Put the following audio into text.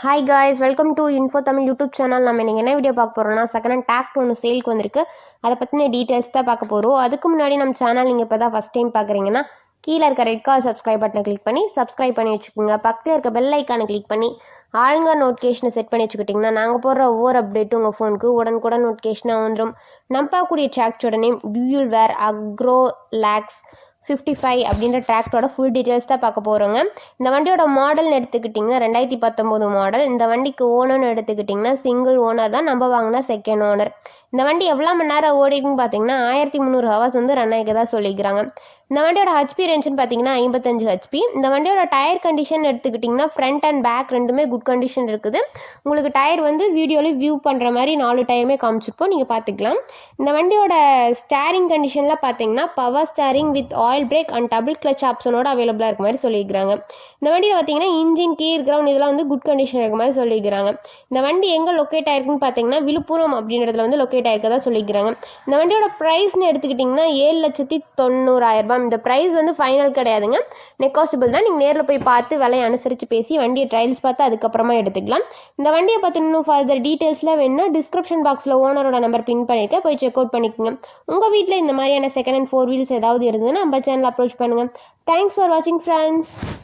Hi guys welcome to info Tamil YouTube channel நம்ம நீங்கள் என்ன வீடியோ பார்க்க போகிறோம்னா செகண்ட் ஹேண்ட் டேக்ட் ஒன்று சேலுக்கு வந்திருக்கு. அதை பற்றின டீட்டெயில்ஸ் தான் பார்க்க போகிறோம் அதுக்கு முன்னாடி நம்ம சேனல் நீங்கள் இப்போ தான் ஃபஸ்ட் டைம் பார்க்குறீங்கன்னா கீழே இருக்க ரெட் கலர் சப்ஸ்கிரைப் பட்டனை கிளிக் பண்ணி சப்ஸ்கிரைப் பண்ணி வச்சுக்கோங்க. பக்கத்தில் இருக்க பெல் ஐக்கானை கிளிக் பண்ணி ஆளுங்க நோட்டிஃபிகேஷனை செட் பண்ணி வச்சுக்கிட்டிங்கன்னா நாங்கள் போடுற ஒவ்வொரு அப்டேட்டும் உங்கள் ஃபோனுக்கு உடனுக்குடன் நோட்டிஃபிகேஷனாக வந்துடும் நம்ம பார்க்கக்கூடிய name Deutz Fahr Agrolux fifty five அப்படின்ற டிராக்டரோட ஃபுல் டீட்டெயில்ஸ் தான் பார்க்க போகிறோங்க இந்த வண்டியோட மாடல்னு எடுத்துக்கிட்டிங்கன்னா ரெண்டாயிரத்தி பத்தொம்போது மாடல் இந்த வண்டிக்கு ஓனர்னு எடுத்துக்கிட்டிங்கன்னா சிங்கிள் ஓனர் தான் நம்ம வாங்கினா செகண்ட் ஓனர் இந்த வண்டி எவ்வளோ மணி நேரம் ஓடிக்குன்னு பார்த்தீங்கன்னா ஆயிரத்தி முந்நூறு ஹவர்ஸ் வந்து ரன் தான் சொல்லிக்கிறாங்க இந்த வண்டியோட ஹெச்பி ரேஞ்சுன்னு பார்த்தீங்கன்னா ஐம்பத்தஞ்சு ஹெச்பி இந்த வண்டியோட டயர் கண்டிஷன் எடுத்துக்கிட்டிங்கன்னா ஃப்ரண்ட் அண்ட் பேக் ரெண்டுமே குட் கண்டிஷன் இருக்குது. உங்களுக்கு டயர் வந்து வீடியோவில் வியூ பண்ணுற மாதிரி நாலு டயருமே காமிச்சிருப்போம். நீங்கள் பார்த்துக்கலாம். இந்த வண்டியோட ஸ்டேரிங் கண்டிஷனில் பார்த்தீங்கன்னா power steering with all oil brake and double clutch ஆப்ஷனோட அவைலபிளாக இருக்க மாதிரி சொல்லியிருக்கிறாங்க. இந்த வண்டியில் பார்த்தீங்கன்னா இன்ஜின் கீர் கிரவுண்ட் இதெல்லாம் வந்து குட் கண்டிஷன் இருக்க மாதிரி சொல்லியிருக்கிறாங்க இந்த வண்டி எங்கே லொக்கேட் ஆயிருக்குன்னு பார்த்தீங்கன்னா விழுப்புரம் அப்படின்றதுல வந்து லொக்கேட் ஆயிருக்கதா சொல்லியிருக்கிறாங்க இந்த வண்டியோட ப்ரைஸ்னு எடுத்துக்கிட்டிங்கன்னா ஏழு லட்சத்தி தொண்ணூறாயிரரூபா இந்த ப்ரைஸ் வந்து ஃபைனல் கிடையாதுங்க. நெக்காசிபிள் தான். நீங்கள் நேரில் போய் பார்த்து விலையை அனுசரித்து பேசி வண்டியை ட்ரையல்ஸ் பார்த்து அதுக்கப்புறமா எடுத்துக்கலாம். இந்த வண்டியை பற்றி இன்னும் ஃபர்தர் டீட்டெயில்ஸ்லாம் வேணும்னா டிஸ்கிரிப்ஷன் பாக்ஸில் ஓனரோட நம்பர் பின் பண்ணியிருக்கேன் போய் செக் அவுட் பண்ணிக்கோங்க. உங்கள் வீட்டில் இந்த மாதிரியான செகண்ட் அண்ட் ஃபோர் வீல்ஸ் ஏதாவது இருந்ததுன்னா நம்ம சேனல் அப்ரோச் பண்ணுங்கள் தேங்க்ஸ் ஃபார் வாட்சிங் ஃப்ரெண்ட்ஸ்